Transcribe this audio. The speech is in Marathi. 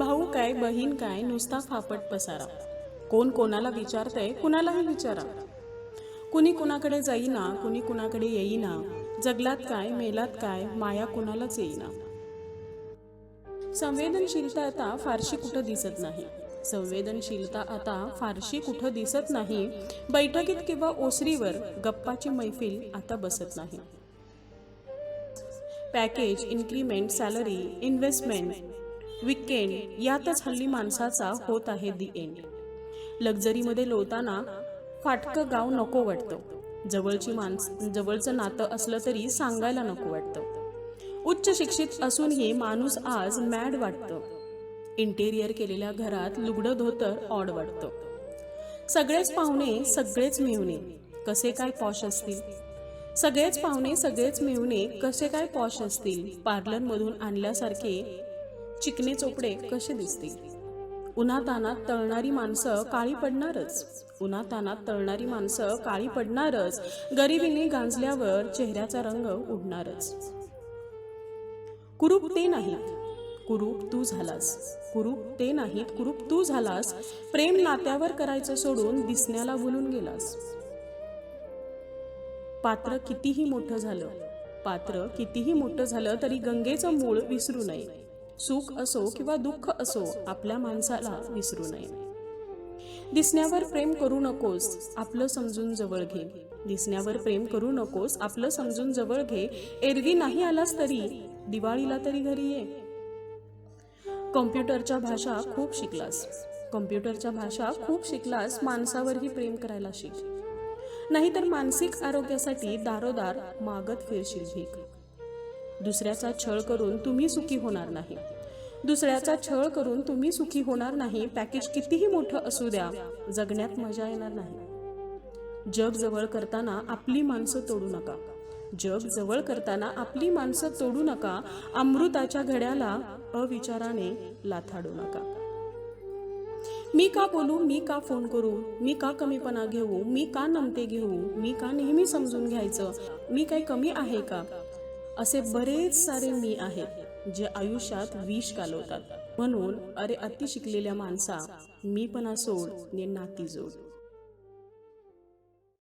भाऊ काय बहीण काय नुसता फापट पसारा. कोण कोणाला विचारतंय कुणालाही विचारा. कुणी कुणाकडे जाईना कुणी कुणाकडे येईना. जगलात काय मेलात काय माया कुणालाच येईना. संवेदनशीलता आता फारशी कुठं दिसत नाही. संवेदनशीलता आता फारशी कुठं दिसत नाही. बैठकीत किंवा ओसरीवर गप्पाची मैफिल आता बसत नाही. Package increment salary investment weekend यातच हल्ली माणसाचा होत आहे दी एंड लक्झरीमध्ये लोळताना फाटकं गाव नको वाटतं. जवळची माणस जवळचं नातं असलं तरी सांगायला नको वाटतं. उच्च शिक्षित असूनही माणूस आज मॅड वाटतं. इंटेरियर केलेल्या घरात लुगडं धोतर ऑड वाटतं. सगळेच पाहुणे सगळेच मिळवणे कसे काय पॉश असतील? सगळेच पाहुणे सगळेच मिळवणे कसे काय पॉश असतील? पार्लरमधून आणल्यासारखे चिकने चोपडे कसे दिसतील? उन्हातानात तळणारी माणसं काळी पडणारच. उन्हातानात तळणारी माणसं काळी पडणारच. गरिबीने गांजल्यावर चेहऱ्याचा रंग उडणारच. कुरूप ते नाहीत. कुरूप तू झालास. कुरूप ते नाहीत. कुरूप तू झालास. प्रेम नात्यावर करायचं सोडून दिसण्याला भुलून गेलास. पात्र कितीही मोठं झालं. पात्र कितीही मोठं झालं तरी गंगेचं मूळ विसरू नये. सुख असो किंवा दुःख असो आपल्या माणसाला विसरू नये. दिसण्यावर प्रेम करू नकोस आपलं समजून जवळ घे. दिसण्यावर प्रेम करू नकोस आपलं समजून जवळ घे. एरवी नाही आलास तरी दिवाळीला तरी घरी ये. कॉम्प्युटरच्या भाषा खूप शिकलास. कॉम्प्युटरच्या भाषा खूप शिकलास माणसावरही प्रेम करायला शिक. नाहीतर मानसिक आरोग्यासाठी दारोदार मागत फिरशील भीक. दुसऱ्याचा छळ करून तुम्ही सुखी होणार नाही. दुसऱ्याचा छळ करून तुम्ही सुखी होणार नाही. पॅकेज कितीही मोठं असू द्या जगण्यात मजा येणार नाही. जग जवळ करताना आपली माणसं तोडू नका. जग जवळ करताना आपली माणसं तोडू नका. अमृताच्या घड्याला अविचाराने लाथाडू नका. मी का बोलू? मी का फोन करू? मी का कमीपणा घेऊ? मी का नमते घेऊ? मी का नेहमी समजून घ्यायचं? मी काही कमी आहे का? असे बरेच सारे मी आहेत जे आयुष्यात विष घालवतात म्हणून अरे अति शिकलेल्या माणसा मी पण सोड ने नाती जोड.